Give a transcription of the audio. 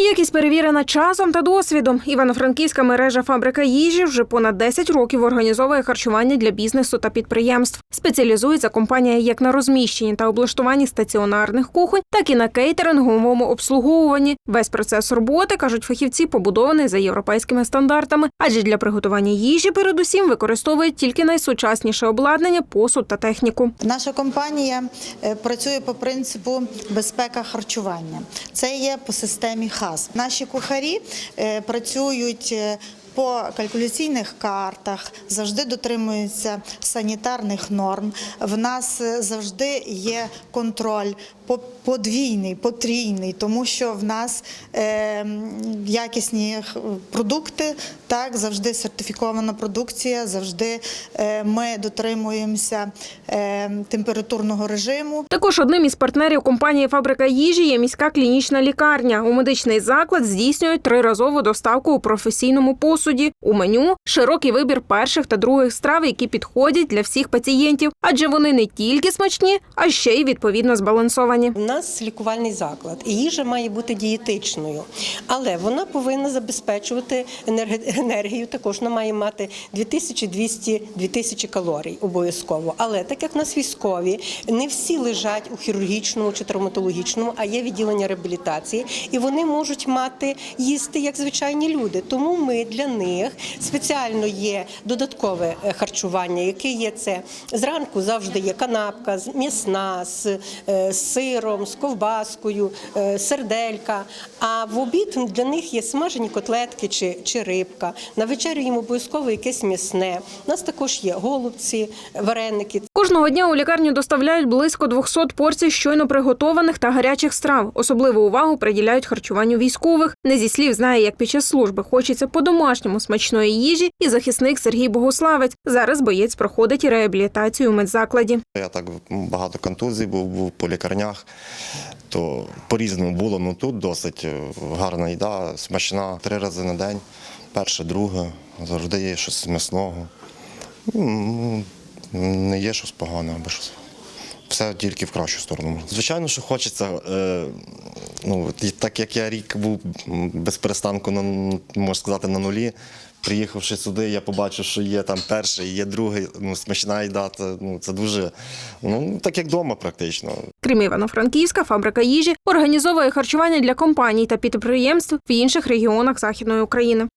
Якість перевірена часом та досвідом. Івано-Франківська мережа фабрика їжі вже понад 10 років організовує харчування для бізнесу та підприємств. Спеціалізується компанія як на розміщенні та облаштуванні стаціонарних кухонь, так і на кейтеринговому обслуговуванні. Весь процес роботи, кажуть фахівці, побудований за європейськими стандартами, адже для приготування їжі передусім використовують тільки найсучасніше обладнання, посуд та техніку. Наша компанія е, працює по принципу безпека харчування. Це є по системі ХАС. Наші кухарі е, працюють. е, По калькуляційних картах завжди дотримуються санітарних норм. В нас е, завжди є контроль подвійний, потрійний, тому що в нас е, якісні продукти, так завжди сертифікована продукція, завжди е, ми дотримуємося е, температурного режиму. Також одним із партнерів компанії Фабрика їжі є міська клінічна лікарня. У медичний заклад здійснюють триразову доставку у професійному посуді. У меню широкий вибір перших та других страв, які підходять для всіх пацієнтів, адже вони не тільки смачні, а ще й відповідно збалансовані. У нас лікувальний заклад, і їжа має бути дієтичною, але вона повинна забезпечувати енергію. Також вона має мати 2200-2000 калорій обов'язково. Але так як в нас військові, не всі лежать у хірургічному чи травматологічному, а є відділення реабілітації, і вони можуть мати їсти як звичайні люди. Тому ми для них спеціально є додаткове е, харчування, яке є це зранку завжди є канапка, м'ясна з е, з сиром, з ковбаскою, е, серделька. А в обід для них є смажені котлетки чи, чи рибка. На вечерю їм обов'язково якесь м'ясне. У нас також є голубці, вареники. Кожного дня у лікарню доставляють близько 200 порцій щойно приготованих та гарячих страв. Особливу увагу приділяють харчуванню військових. Не зі слів знає, як під час служби хочеться по-домашньому смачної їжі. І захисник Сергій Богославець. Зараз боєць проходить реабілітацію у медзакладі. Я так багато контузій був, був по лікарнях, то по-різному було. Ну тут досить е, гарна їда, смачна. Три рази на день, перше, друге, завжди є щось м'ясного. Не є щось погане або щось. Все тільки в кращу сторону. Звичайно, що хочеться. Е, ну, так як я рік був без перестанку, на, можна сказати, на нулі. Приїхавши сюди, я побачив, що є там перший, є другий, ну, смачна їда. Це, ну, це дуже, ну, так як вдома практично. Крім Івано-Франківська, фабрика їжі організовує харчування для компаній та підприємств в інших регіонах Західної України.